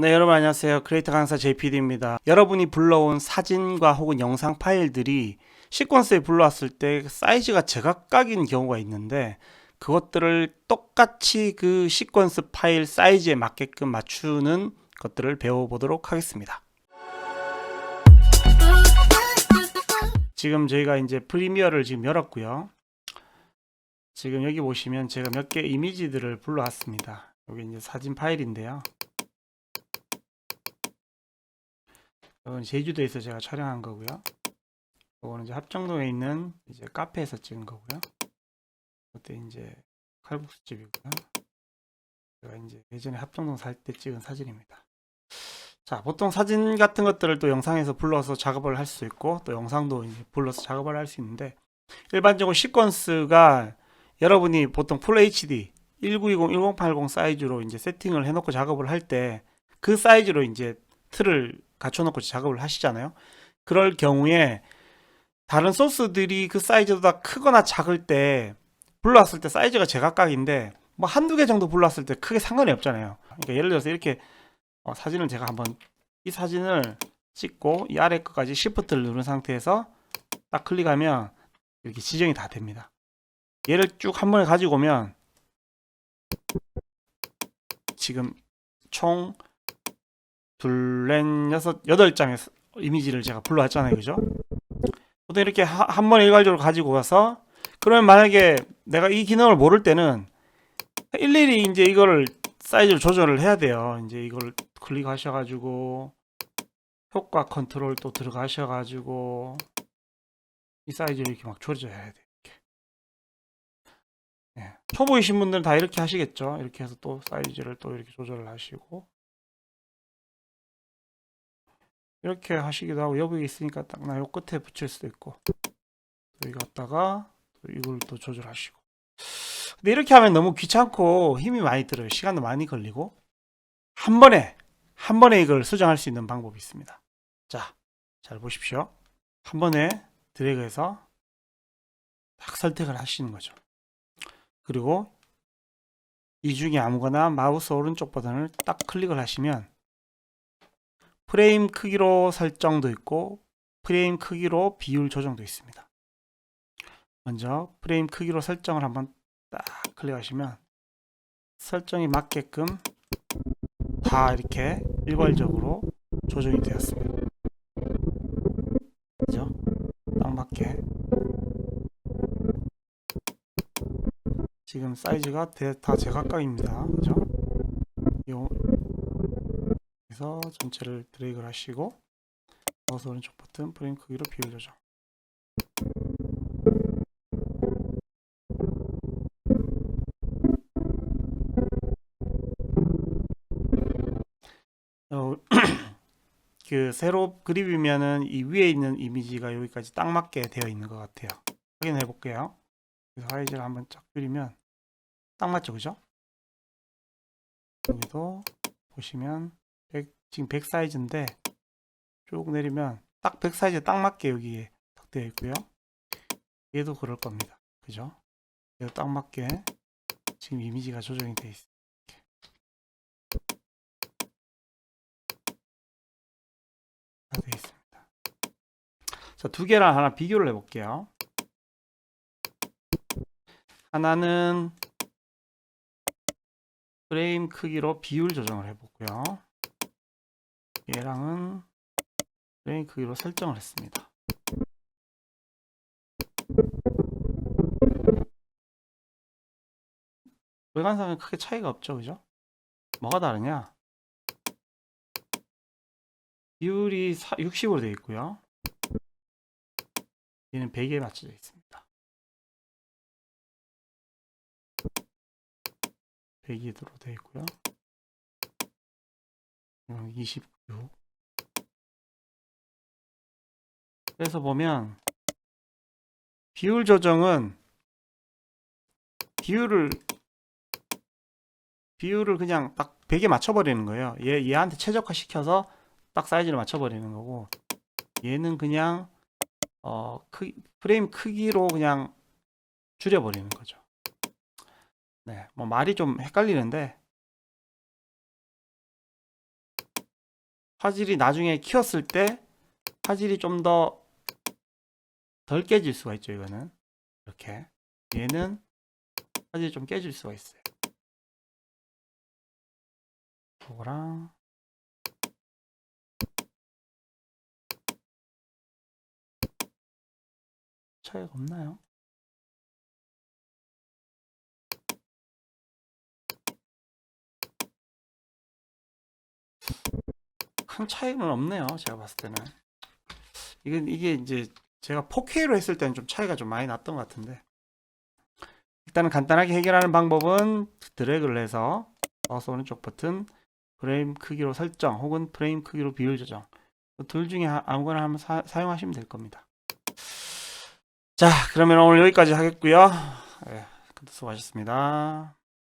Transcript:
네, 여러분 안녕하세요. 크리에이터 강사 JPD입니다. 여러분이 불러온 사진과 혹은 영상 파일들이 시퀀스에 불러왔을 때 사이즈가 제각각인 경우가 있는데 그것들을 똑같이 그 시퀀스 파일 사이즈에 맞게끔 맞추는 것들을 배워보도록 하겠습니다. 지금 저희가 이제 프리미어를 지금 열었고요. 지금 여기 보시면 제가 몇 개 이미지들을 불러왔습니다. 여기 이제 사진 파일인데요. 이건 제주도에서 제가 촬영한 거고요. 이거는 이제 합정동에 있는 이제 카페에서 찍은 거고요. 그때 이제 칼국수집이고요. 제가 이제 예전에 합정동 살 때 찍은 사진입니다. 자, 보통 사진 같은 것들을 또 영상에서 불러서 작업을 할 수 있고 또 영상도 이제 불러서 작업을 할 수 있는데 일반적으로 시퀀스가 여러분이 보통 풀 HD 1920, 1080 사이즈로 이제 세팅을 해놓고 작업을 할 때 그 사이즈로 이제 틀을 갖춰놓고 작업을 하시잖아요. 그럴 경우에 다른 소스들이 그 사이즈보다 크거나 작을 때 불러왔을 때 사이즈가 제각각인데 뭐 한두 개 정도 불러왔을 때 크게 상관이 없잖아요. 그러니까 예를 들어서 이렇게 어, 사진을 제가 한번 이 사진을 찍고 이 아래 거까지 Shift를 누른 상태에서 딱 클릭하면 이렇게 지정이 다 됩니다. 얘를 쭉 한 번에 가지고 오면 지금 총 둘 넷 여섯 여덟 장의 이미지를 제가 불러왔잖아요, 그죠? 보통 이렇게 하- 한 번에 일괄적으로 가지고 가서 그러면 만약에 내가 이 기능을 모를 때는 일일이 이제 이거를 사이즈를 조절을 해야 돼요. 이제 이걸 클릭하셔가지고 효과 컨트롤 또 들어가셔가지고 이 사이즈를 이렇게 막 조절해야 돼요. 예. 초보이신 분들은 다 이렇게 하시겠죠. 이렇게 해서 또 사이즈를 또 이렇게 조절을 하시고 이렇게 하시기도 하고 여기 있으니까 딱 나 요 끝에 붙일 수도 있고. 여기 갔다가 또 이걸 또 조절하시고. 근데 이렇게 하면 너무 귀찮고 힘이 많이 들어요. 시간도 많이 걸리고. 한 번에 한 번에 이걸 수정할 수 있는 방법이 있습니다. 자 잘 보십시오. 한 번에 드래그해서 딱 선택을 하시는 거죠. 그리고 이 중에 아무거나 마우스 오른쪽 버튼을 딱 클릭을 하시면 프레임 크기로 설정도 있고 프레임 크기로 비율 조정도 있습니다. 먼저 프레임 크기로 설정을 한번 딱 클릭하시면 설정이 맞게끔 다 이렇게 일괄적으로 조정이 되었습니다. 그죠? 딱 맞게 지금 사이즈가 대- 다 제각각입니다. 그죠? 그래서 전체를 드래그를 하시고 마우스 오른쪽 버튼 프레임 크기로 비율 조정. 어, 그 세로 그립이면은 이 위에 있는 이미지가 여기까지 딱 맞게 되어 있는 것 같아요. 확인해 볼게요. 그래서 사이즈를 한번 쫙 그리면 딱 맞죠 그죠? 여기도 보시면 100, 지금 100 사이즈인데 쭉 내리면 딱 100 사이즈에 딱 맞게 여기에 딱 되어 있고요. 얘도 그럴 겁니다. 그죠? 얘도 딱 맞게 지금 이미지가 조정이 되어 있어요. 다 되어 있습니다. 자, 두 개랑 하나 비교를 해 볼게요. 하나는 프레임 크기로 비율 조정을 해보고요. 얘랑은 프레임 크기로 설정을 했습니다. 외관상은 크게 차이가 없죠, 그죠? 뭐가 다르냐? 비율이 60으로 되어 있고요. 얘는 100에 맞춰져 있습니다. 100으로 되어 있고요. 26 그래서 보면 비율 조정은 비율을 비율을 그냥 딱 100에 맞춰버리는 거예요. 얘, 얘한테 최적화 시켜서 딱 사이즈를 맞춰버리는 거고 얘는 그냥 어, 크, 프레임 크기로 그냥 줄여버리는 거죠. 네, 뭐 말이 좀 헷갈리는데 화질이 나중에 키웠을 때 화질이 좀 더 덜 깨질 수가 있죠 이거는. 이렇게. 얘는 화질이 좀 깨질 수가 있어요. 그거랑 차이가 없나요? 큰 차이는 없네요. 제가 봤을 때는. 이게, 이게 이제 제가 4K로 했을 때는 좀 차이가 좀 많이 났던 것 같은데. 일단은 간단하게 해결하는 방법은 드래그를 해서 마우스 오른쪽 버튼 프레임 크기로 설정 혹은 프레임 크기로 비율 조정 둘 중에 하- 아무거나 한번 사, 사용하시면 될 겁니다. 자, 그러면 오늘 여기까지 하겠고요. 예, 수고하셨습니다.